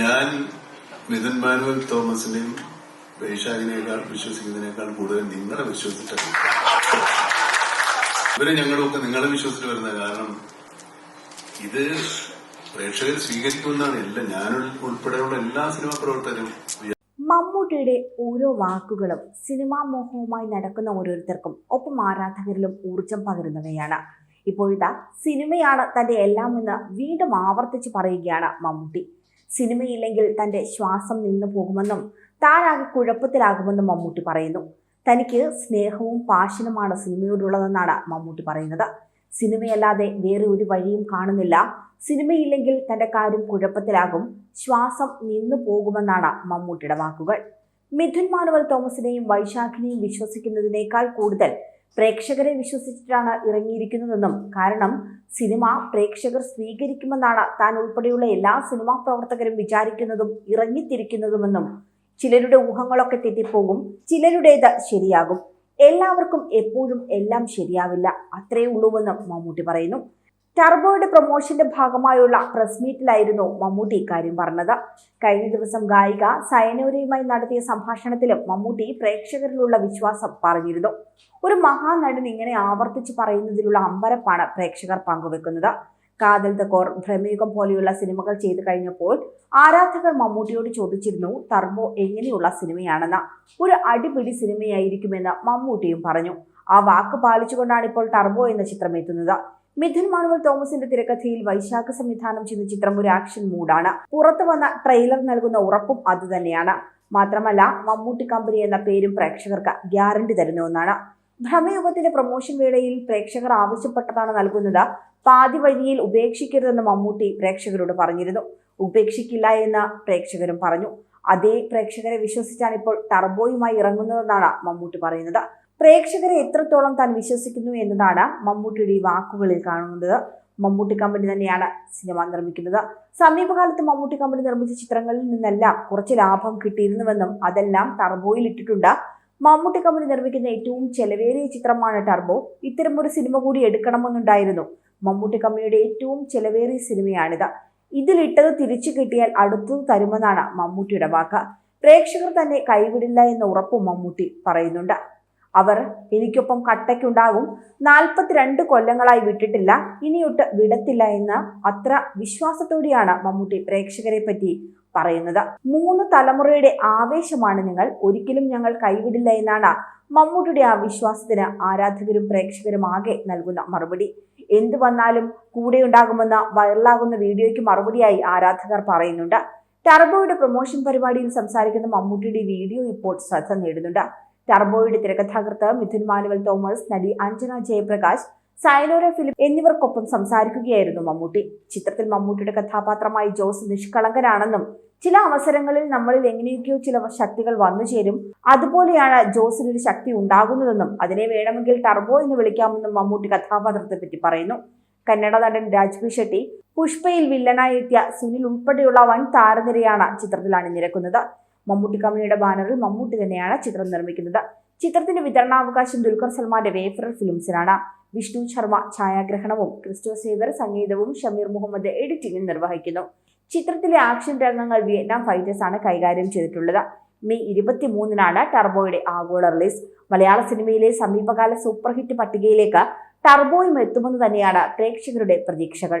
ഞാൻ മിഥുൻ മാനുവൽ തോമസിനെയും വൈശാഖിനേക്കാൾ വിശ്വസിക്കുന്നതിനേക്കാൾ കൂടുതൽ നിങ്ങളെ വിശ്വസിച്ചിട്ടാണ് ഇവരെ ഞങ്ങളൊക്കെ നിങ്ങളെ വിശ്വസിച്ചിട്ട് വരുന്ന കാരണം ഇത് പ്രേക്ഷകർ സ്വീകരിക്കുമെന്നാണ്. എല്ലാം ഞാൻ ഉൾപ്പെടെയുള്ള എല്ലാ സിനിമാ പ്രവർത്തകരും മമ്മൂട്ടിയുടെ ഓരോ വാക്കുകളും സിനിമാ മോഹവുമായി നടക്കുന്ന ഓരോരുത്തർക്കും ഒപ്പം ആരാധകരിലും ഊർജം പകരുന്നവയാണ്. ഇപ്പോഴിതാ സിനിമയാണ് തന്റെ എല്ലാം എന്ന് വീണ്ടും ആവർത്തിച്ച് പറയുകയാണ് മമ്മൂട്ടി. സിനിമയില്ലെങ്കിൽ തന്റെ ശ്വാസം നിന്നു പോകുമെന്നും താനാകെ കുഴപ്പത്തിലാകുമെന്നും മമ്മൂട്ടി പറയുന്നു. തനിക്ക് സ്നേഹവും പാഷനുമാണ് സിനിമയോടുള്ളതെന്നാണ് മമ്മൂട്ടി പറയുന്നത്. സിനിമയല്ലാതെ വേറെ ഒരു വഴിയും കാണുന്നില്ല. സിനിമയില്ലെങ്കിൽ തന്റെ കാര്യം കുഴപ്പത്തിലാകും. ശ്വാസം നിന്നു പോകുമെന്നാണ് മമ്മൂട്ടിയുടെ വാക്കുകൾ. മിഥുൻ മാനുവൽ തോമസിനെയും വൈശാഖിനെയും വിശ്വസിക്കുന്നതിനേക്കാൾ കൂടുതൽ പ്രേക്ഷകരെ വിശ്വസിച്ചിട്ടാണ് ഇറങ്ങിയിരിക്കുന്നതെന്നും കാരണം സിനിമ പ്രേക്ഷകർ സ്വീകരിക്കുമെന്നാണ് താൻ ഉൾപ്പെടെയുള്ള എല്ലാ സിനിമാ പ്രവർത്തകരും വിചാരിക്കുന്നതും ഇറങ്ങിത്തിരിക്കുന്നതുമെന്നും ചിലരുടെ ഊഹങ്ങളൊക്കെ തെറ്റിപ്പോകും ചിലരുടേത് ശരിയാകും. എല്ലാവർക്കും എപ്പോഴും എല്ലാം ശരിയാവില്ല അത്രേ ഉള്ളൂവെന്നും മമ്മൂട്ടി പറയുന്നു. ടർബോയുടെ പ്രൊമോഷന്റെ ഭാഗമായുള്ള പ്രസ് മീറ്റിലായിരുന്നു മമ്മൂട്ടി ഇക്കാര്യം പറഞ്ഞത്. കഴിഞ്ഞ ദിവസം ഗായിക സയനോരയുമായി നടത്തിയ സംഭാഷണത്തിലും മമ്മൂട്ടി പ്രേക്ഷകരിലുള്ള വിശ്വാസം പറഞ്ഞിരുന്നു. ഒരു മഹാനടൻ ഇങ്ങനെ ആവർത്തിച്ച് പറയുന്നതിലുള്ള അമ്പരപ്പാണ് പ്രേക്ഷകർ പങ്കുവെക്കുന്നത്. കാതൽ തക്കോർ ഭ്രമയുഗം പോലെയുള്ള സിനിമകൾ ചെയ്തു കഴിഞ്ഞപ്പോൾ ആരാധകർ മമ്മൂട്ടിയോട് ചോദിച്ചിരുന്നു ടർബോ എങ്ങനെയുള്ള സിനിമയാണെന്ന്. ഒരു അടിപിടി സിനിമയായിരിക്കുമെന്ന് മമ്മൂട്ടിയും പറഞ്ഞു. ആ വാക്ക് പാലിച്ചുകൊണ്ടാണ് ഇപ്പോൾ ടർബോ എന്ന ചിത്രം എത്തുന്നത്. മിഥുൻ മാനുവൽ തോമസിന്റെ തിരക്കഥയിൽ വൈശാഖ സംവിധാനം ചെയ്യുന്ന ചിത്രം ഒരു ആക്ഷൻ മൂഡാണ്. പുറത്തു വന്ന ട്രെയിലർ നൽകുന്ന ഉറപ്പും അതുതന്നെയാണ്. മാത്രമല്ല മമ്മൂട്ടി കമ്പനി എന്ന പേരും പ്രേക്ഷകർക്ക് ഗ്യാരണ്ടി തരുന്ന ഒന്നാണ്. ഭ്രമയുഗത്തിന്റെ പ്രൊമോഷൻ വേളയിൽ പ്രേക്ഷകർ ആവശ്യപ്പെട്ടതാണ് നൽകുന്നത്. പാതി വഴിയിൽ ഉപേക്ഷിക്കരുതെന്ന് മമ്മൂട്ടി പ്രേക്ഷകരോട് പറഞ്ഞിരുന്നു. ഉപേക്ഷിക്കില്ല എന്ന് പ്രേക്ഷകരും പറഞ്ഞു. അതേ പ്രേക്ഷകരെ വിശ്വസിച്ചാണ് ഇപ്പോൾ ടർബോയുമായി ഇറങ്ങുന്നതെന്നാണ് മമ്മൂട്ടി പറയുന്നത്. പ്രേക്ഷകരെ എത്രത്തോളം താൻ വിശ്വസിക്കുന്നു എന്നതാണ് മമ്മൂട്ടിയുടെ ഈ വാക്കുകളിൽ കാണുന്നത്. മമ്മൂട്ടി കമ്പനി തന്നെയാണ് സിനിമ നിർമ്മിക്കുന്നത്. സമീപകാലത്ത് മമ്മൂട്ടി കമ്പനി നിർമ്മിച്ച ചിത്രങ്ങളിൽ നിന്നെല്ലാം കുറച്ച് ലാഭം കിട്ടിയിരുന്നുവെന്നും അതെല്ലാം ടർബോയിൽ ഇട്ടിട്ടുണ്ട്. മമ്മൂട്ടി കമ്പനി നിർമ്മിക്കുന്ന ഏറ്റവും ചെലവേറിയ ചിത്രമാണ് ടർബോ ഇത്തരമൊരു സിനിമ കൂടി എടുക്കണമെന്നുണ്ടായിരുന്നു. മമ്മൂട്ടി കമ്പനിയുടെ ഏറ്റവും ചെലവേറിയ സിനിമയാണിത്. ഇതിലിട്ടത് തിരിച്ചു കിട്ടിയാൽ അടുത്തത് തരുമെന്നാണ് മമ്മൂട്ടിയുടെ വാക്ക്. പ്രേക്ഷകർ തന്നെ കൈവിടില്ല എന്ന ഉറപ്പും മമ്മൂട്ടി പറയുന്നുണ്ട്. അവർ എനിക്കൊപ്പം കട്ടയ്ക്കുണ്ടാകും. നാൽപ്പത്തിരണ്ട് കൊല്ലങ്ങളായി വിട്ടിട്ടില്ല. ഇനിയൊട്ട് വിടത്തില്ല എന്ന് അത്ര വിശ്വാസത്തോടെയാണ് മമ്മൂട്ടി പ്രേക്ഷകരെ പറ്റി പറയുന്നത്. മൂന്ന് തലമുറയുടെ ആവേശമാണ് നിങ്ങൾ ഒരിക്കലും ഞങ്ങൾ കൈവിടില്ല എന്നാണ് മമ്മൂട്ടിയുടെ ആ വിശ്വാസത്തിന് ആരാധകരും പ്രേക്ഷകരും ആകെ നൽകുന്ന മറുപടി. എന്തു വന്നാലും കൂടെ ഉണ്ടാകുമെന്ന വൈറലാകുന്ന വീഡിയോയ്ക്ക് മറുപടിയായി ആരാധകർ പറയുന്നുണ്ട്. ടർബോയുടെ പ്രൊമോഷൻ പരിപാടിയിൽ സംസാരിക്കുന്ന മമ്മൂട്ടിയുടെ വീഡിയോ ഇപ്പോൾ ശ്രദ്ധ നേടുന്നുണ്ട്. ടർബോയുടെ തിരക്കഥാകൃത്ത് മിഥുൻ മാനുവൽ തോമസ് നടി അഞ്ജന ജയപ്രകാശ് സൈലോര ഫിലിപ്പ് എന്നിവർക്കൊപ്പം സംസാരിക്കുകയായിരുന്നു മമ്മൂട്ടി. ചിത്രത്തിൽ മമ്മൂട്ടിയുടെ കഥാപാത്രമായി ജോസ് നിഷ്കളങ്കരാണെന്നും ചില അവസരങ്ങളിൽ നമ്മളിൽ എങ്ങനെയൊക്കെയോ ചില ശക്തികൾ വന്നു ചേരും അതുപോലെയാണ് ജോസിനൊരു ശക്തി ഉണ്ടാകുന്നതെന്നും അതിനെ വേണമെങ്കിൽ ടർബോ എന്ന് വിളിക്കാമെന്നും മമ്മൂട്ടി കഥാപാത്രത്തെ പറ്റി പറയുന്നു. കന്നഡ നടൻ രാജ്ബി ഷെട്ടി പുഷ്പയിൽ വില്ലനായി എത്തിയ സുനിൽ ഉൾപ്പെടെയുള്ള വൻ താരനിരയാണ് ചിത്രത്തിൽ അണിനിരക്കുന്നത്. മമ്മൂട്ടി കമ്പനിയുടെ ബാനറിൽ മമ്മൂട്ടി തന്നെയാണ് ചിത്രം നിർമ്മിക്കുന്നത്. ചിത്രത്തിന്റെ വിതരണാവകാശം ദുൽഖർ സൽമാന്റെ വേഫറൽ ഫിലിംസിനാണ്. വിഷ്ണു ശർമ്മ ഛായാഗ്രഹണവും ക്രിസ്റ്റോ സേവർ സംഗീതവും ഷമീർ മുഹമ്മദ് എഡിറ്റിംഗും നിർവഹിക്കുന്നു. ചിത്രത്തിലെ ആക്ഷൻ രംഗങ്ങൾ വിയറ്റ്നാം ഫൈറ്റേഴ്സ് ആണ് കൈകാര്യം ചെയ്തിട്ടുള്ളത്. മെയ് ഇരുപത്തിമൂന്നിനാണ് ടർബോയുടെ ആഗോള റിലീസ്. മലയാള സിനിമയിലെ സമീപകാല സൂപ്പർ ഹിറ്റ് പട്ടികയിലേക്ക് ടർബോയും എത്തുമെന്ന് തന്നെയാണ് പ്രേക്ഷകരുടെ പ്രതീക്ഷകൾ.